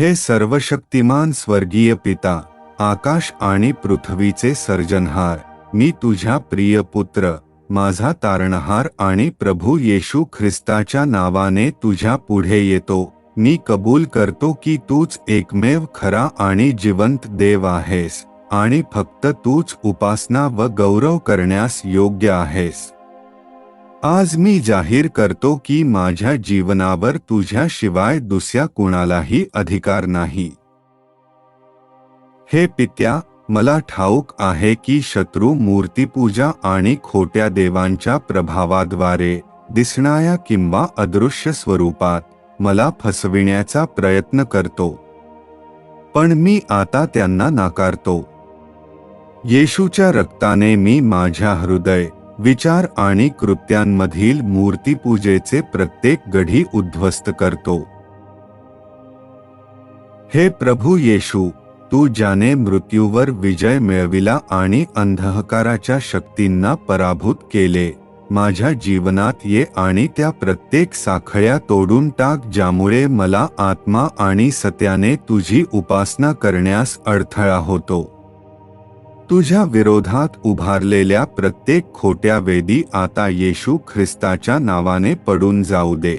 हे सर्वशक्तिमान स्वर्गीय पिता आकाश आणि पृथ्वीचे सर्जनहार मी तुझ्या प्रिय पुत्र माझा तारणहार आणि प्रभू येशू ख्रिस्ताच्या नावाने तुझ्या पुढे येतो मी कबूल करतो की तूच एकमेव खरा आणि जिवंत देव आहेस आणि फक्त तूच उपासना व गौरव करण्यास योग्य आहेस. आज मी जाहीर करतो की माझ्या जीवनावर तुझ्याशिवाय दुसऱ्या कुणालाही अधिकार नाही. हे पित्या मला ठाऊक आहे की शत्रू मूर्तीपूजा आणि खोट्या देवांच्या प्रभावाद्वारे दिसणाऱ्या किंवा अदृश्य स्वरूपात मला फसविण्याचा प्रयत्न करतो. पण मी आता त्यांना नाकारतो. येशूच्या रक्ताने मी माझ्या हृदय विचार आणि कृत्यांमधील मूर्तीपूजेचे प्रत्येक गढी उद्ध्वस्त करतो. हे प्रभू येशू तू ज्याने मृत्यूवर विजय मिळविला आणि अंधकाराच्या शक्तींना पराभूत केले माझ्या जीवनात ये आणि त्या प्रत्येक साखळ्या तोडून टाक ज्यामुळे मला आत्मा आणि सत्याने तुझी उपासना करण्यास अडथळा होतो. तुझ्या विरोधात उभारलेल्या प्रत्येक खोट्या वेदी आता येशू ख्रिस्ताच्या नावाने पडून जाऊ दे.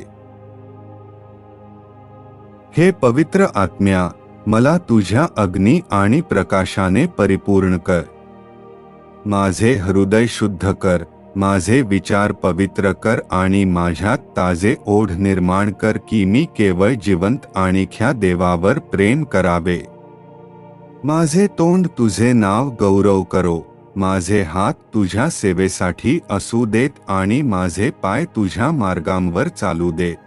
हे पवित्र आत्म्या मला तुझ्या अग्नी आणि प्रकाशाने परिपूर्ण कर. माझे हृदय शुद्ध कर माझे विचार पवित्र कर आणि माझ्यात ताजे ओढ निर्माण कर की मी केवळ जिवंत आणि ख्या देवावर प्रेम करावे. माझे तोंड तुझे नाव गौरव करो. माझे हात तुझ्या सेवेसाठी असू देत आणि माझे पाय तुझ्या मार्गांवर चालू देत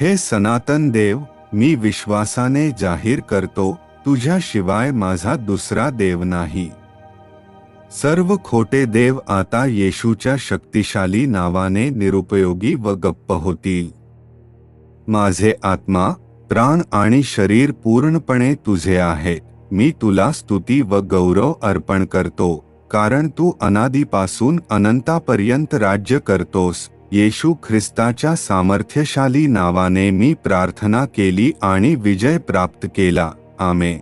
हे सनातन देव मी विश्वासाने जाहीर करतो तुझ्याशिवाय माझा दुसरा देव नाही. सर्व खोटे देव आता येशूच्या शक्तिशाली नावाने निरुपयोगी व गप्प होतील. माझे आत्मा प्राण आणि शरीर पूर्णपणे तुझे आहेत. मी तुला स्तुती व गौरव अर्पण करतो कारण तू अनादीपासून अनंतापर्यंत राज्य करतोस. येशू ख्रिस्ताच्या सामर्थ्यशाली नावाने मी प्रार्थना केली आणि विजय प्राप्त केला. आमे